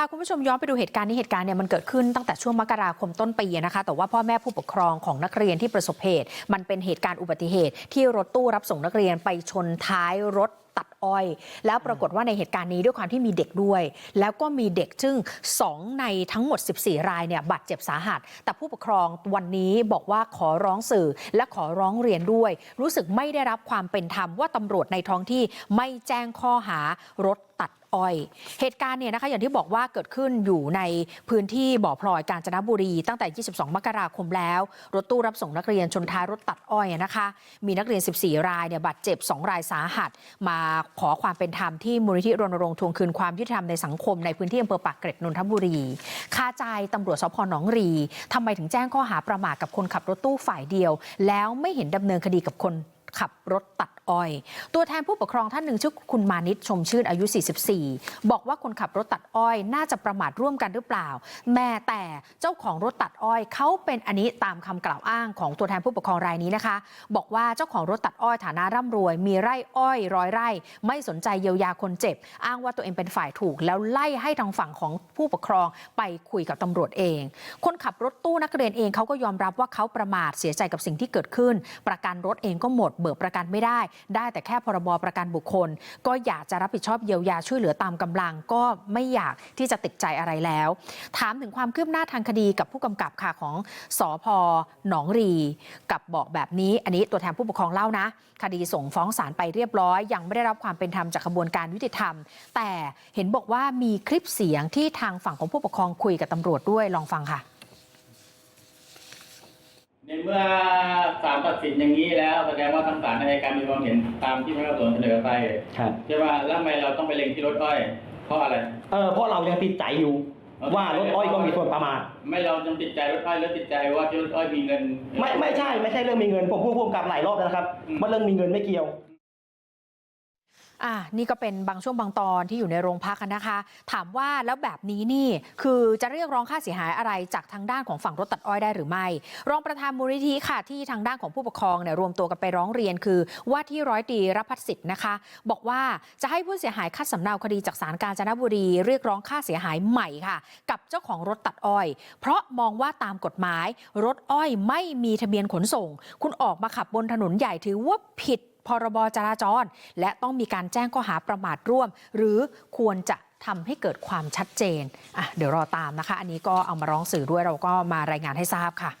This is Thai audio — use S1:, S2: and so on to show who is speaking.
S1: าคุณผู้ชมย้อนไปดูเหตุการณ์นี้เหตุการณ์เนี่ยมันเกิดขึ้นตั้งแต่ช่วงมกราคมต้นปีนะคะแต่ว่าพ่อแม่ผู้ปกครองของนักเรียนที่ประสบเหตุ มันเป็นเหตุการณ์อุบัติเหตุ ที่รถตู้รับส่งนักเรียนไปชนท้ายรถตัดอ้อย แล้วปรากฏว่าในเหตุการณ์นี้ด้วยความที่มีเด็กด้วย แล้วก็มีเด็กซึ่ง 2 ในทั้งหมด 14 รายเนี่ยบาดเจ็บสาหัส แต่ผู้ปกครองวันนี้บอกว่าขอร้องสื่อและขอร้องเรียนด้วย รู้สึกไม่ได้รับความเป็นธรรมว่าตำรวจในท้องที่ไม่แจ้งข้อหารถตัด อ้อย เหตุการณ์เนี่ยนะคะอย่างที่บอกว่าเกิดขึ้นอยู่ในพื้นที่บ่อพลอยกาญจนบุรี ตั้งแต่ 22 มกราคมแล้ว รถตู้รับส่งนักเรียนชนท้ายรถตัดอ้อยนะคะ มีนักเรียน 14 รายเนี่ยบาดเจ็บ 2 รายสาหัส มาขอความเป็นธรรมที่มูลนิธิรณรงค์ทวงคืนความยุติธรรมในสังคมในพื้นที่อำเภอปากเกร็ดนนทบุรีคาใจตำรวจสพหนองรีทำไมถึงแจ้งข้อหาประมาทกับคนขับรถตู้ฝ่ายเดียว แล้วไม่เห็นดำเนินคดีกับคนขับรถตัด อ้อย ตัวแทนผู้ปกครองท่านหนึ่งชื่อคุณมานิตชมชื่นอายุ 44 บอกว่าคนขับรถตัดอ้อยน่าจะประมาทร่วมกันหรือเปล่า แม่แต่เจ้าของรถตัดอ้อยเขาเป็นอันนี้ตามคำกล่าวอ้างของตัวแทนผู้ปกครองรายนี้นะคะ บอกว่าเจ้าของรถตัดอ้อยฐานะร่ำรวย มีไร่อ้อยร้อยไร่ ไม่สนใจเยียวยาคนเจ็บ อ้างว่าตัวเองเป็นฝ่ายถูก แล้วไล่ให้ทางฝั่งของผู้ปกครองไปคุยกับตำรวจเอง คนขับรถตู้นักเรียนเองเขาก็ยอมรับว่าเขาประมาทเสียใจกับสิ่งที่เกิดขึ้น ประกันรถเองก็หมดเบิกประกันไม่ได้ได้แต่แค่พรบประกันบุคคล ก็อยากจะรับผิดชอบเยียวยาช่วยเหลือตามกำลัง ก็ไม่อยากที่จะติดใจอะไรแล้ว ถามถึงความคืบหน้าทางคดีกับผู้กำกับค่ะของสอพหนองรี กับบอกแบบนี้ อันนี้ตัวแทนผู้ปกครองเล่านะ คดีส่งฟ้องศาลไปเรียบร้อย ยังไม่ได้รับความเป็นธรรมจากกระบวนการยุติธรรม แต่เห็นบอกว่ามีคลิปเสียงที่ทางฝั่งของผู้ปกครองคุยกับตำรวจด้วยลองฟังค่ะ
S2: ในเมื่อศาลตัดสินอย่างนี้แล้วแสดงว่าทางศาลในการมีความเห็นตามที่พระเจ้าสวนเสนอไป
S3: ครับ
S2: ใช่ไหมแล้วทำไมเราต้องไปเล็งที่รถอ้อย เพราะอะไร
S3: เออเพราะเรายังติดใจอยู่ ว่ารถอ้อยก็มีส่วนประมาท
S2: ไม่เรายังติดใจรถอ้อยแล้วติดใจว่าที่รถอ้อยมีเงิน
S3: ไม่ไม่ใช่ไม่ใช่เรื่องมีเงินผมพูดพูดกับหลายรอบแล้วนะครับ
S2: อืม
S3: ว่าเรื่องมีเงินไม่เกี่ยว
S1: อะนี่ก็เป็นบางช่วงบางตอนที่อยู่ในโรงพักกันนะคะ ถามว่าแล้วแบบนี้นี่คือจะเรียกร้องค่าเสียหายอะไรจากทางด้านของฝั่งรถตัดอ้อยได้หรือไม่ รองประธานมูลนิธิค่ะที่ทางด้านของผู้ปกครองเนี่ยรวมตัวกันไปร้องเรียนคือ ว่าที่ร้อยตรีรพัฒสิทธิ์นะคะ บอกว่าจะให้ผู้เสียหายคัดสำเนาคดีจากศาลกาญจนบุรี เรียกร้องค่าเสียหายใหม่ค่ะ กับเจ้าของรถตัดอ้อย เพราะมองว่าตามกฎหมาย รถอ้อยไม่มีทะเบียนขนส่ง คุณออกมาขับบนถนนใหญ่ถือว่าผิด พรบจราจร และต้องมีการแจ้งข้อหาประมาทร่วม หรือควรจะทำให้เกิดความชัดเจนอะเดี๋ยวรอตามนะคะ อันนี้ก็เอามาร้องสื่อด้วยเราก็มารายงานให้ทราบค่ะ